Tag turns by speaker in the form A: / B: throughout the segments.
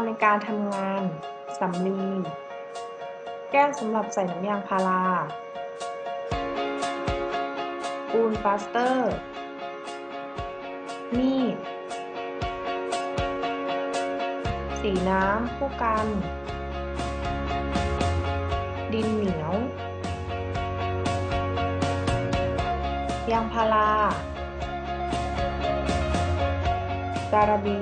A: รณ์ในการทำงาน สำลี แก้วสำหรับใส่น้ำยางพาราปูนปลาสเตอร์ มีด สีน้ำผู้กัน ดินเหนียว ยางพาราการบี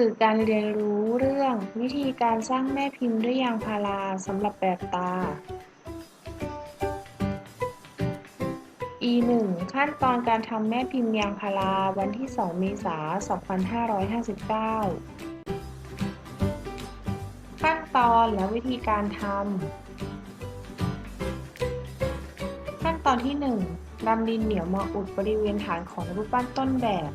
A: สื่อการเรียนรู้เรื่องวิธีการสร้างแม่พิมพ์ด้วยยางพาราสำหรับแบบตา E1 ขั้นตอนการทำแม่พิมพ์ยางพาราวันที่ 2 เมษายน 2559 ขั้นตอนและวิธีการทำ ขั้นตอนที่ 1นำดินเหนียวมาอุดบริเวณฐานของรูปปั้นต้นแบบ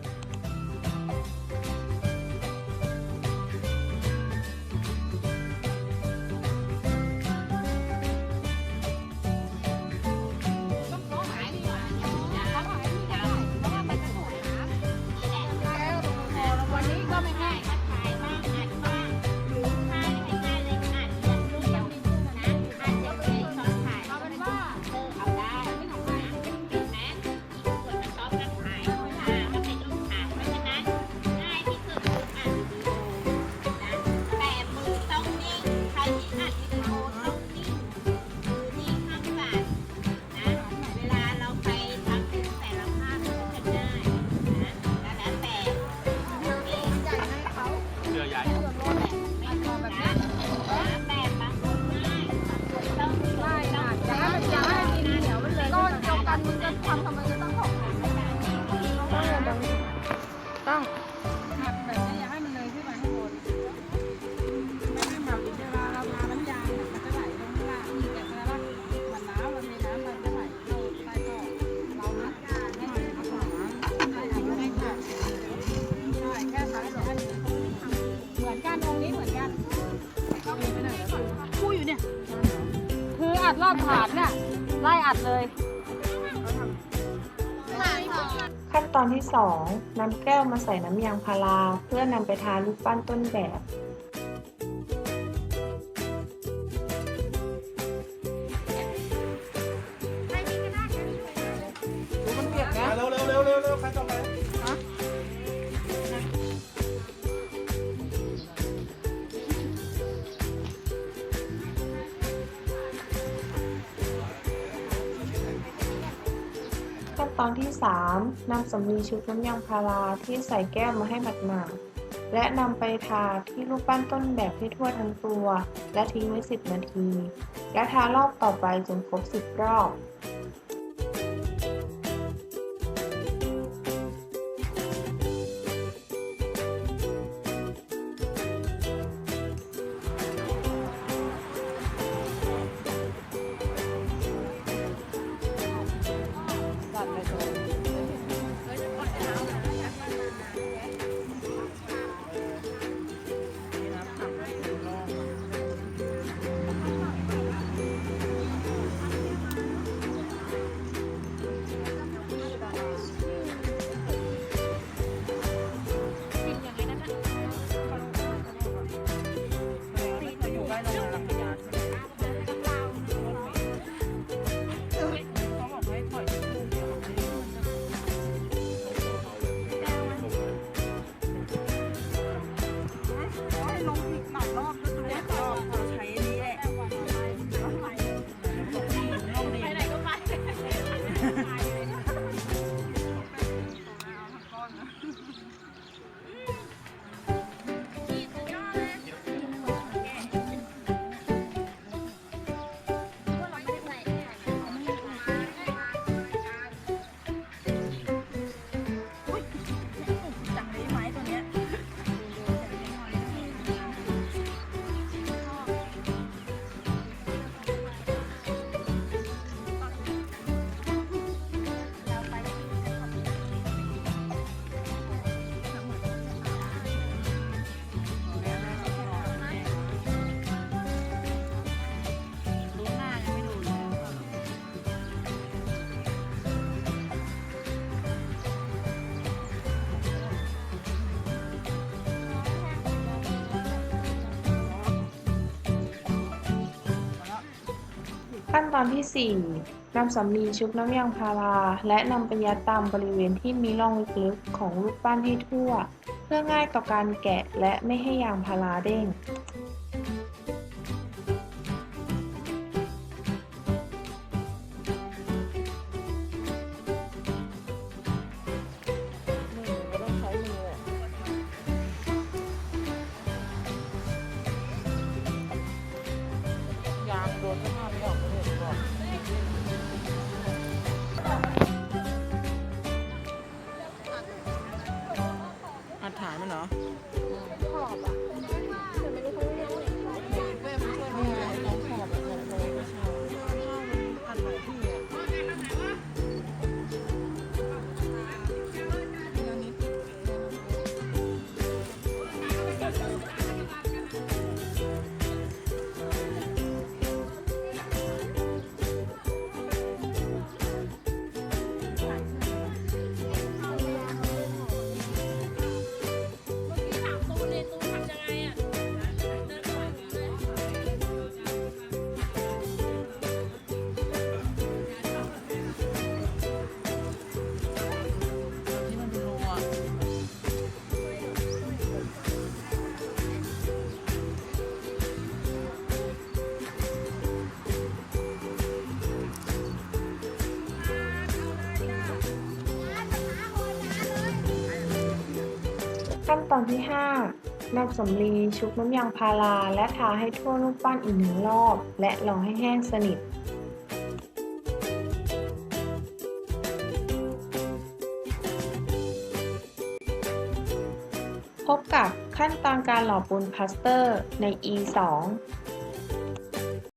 B: เหมือ
C: นกันองค์นี้เหมือนกันคู่อยู่เนี่ย คืออัดรอบฐานเนี่ยไล่อัดเลย
A: ขั้นตอนที่ 2นำแก้วมาใส่น้ำยางพารา เพื่อนำไปทารูปปั้นต้นแบบ ขั้นตอนที่ 3นำสำลีชุบน้ำยางพาราที่ใส่แก้วมาให้หมาดๆและนำไปทาที่รูปปั้นต้นแบบให้ทั่วทั้งตัว และทิ้งไว้ 10 นาที และทารอบต่อไปจนครบ 10 รอบ ขั้นตอนที่ 4นำสำลีชุบน้ำยางพารา และนำไปยัดตามบริเวณที่มีร่องลึกๆของรูปปั้นให้ทั่ว เพื่อง่ายต่อการแกะและไม่ให้ยางพาราเด้ง ขั้นตอนที่ 5นำสำลีชุบน้ำยางพาราและทาให้ทั่วรูปปั้นอีกหนึ่งรอบ และรอให้แห้งสนิทพบกับขั้นตอนการหล่อปูนพลาสเตอร์ใน E2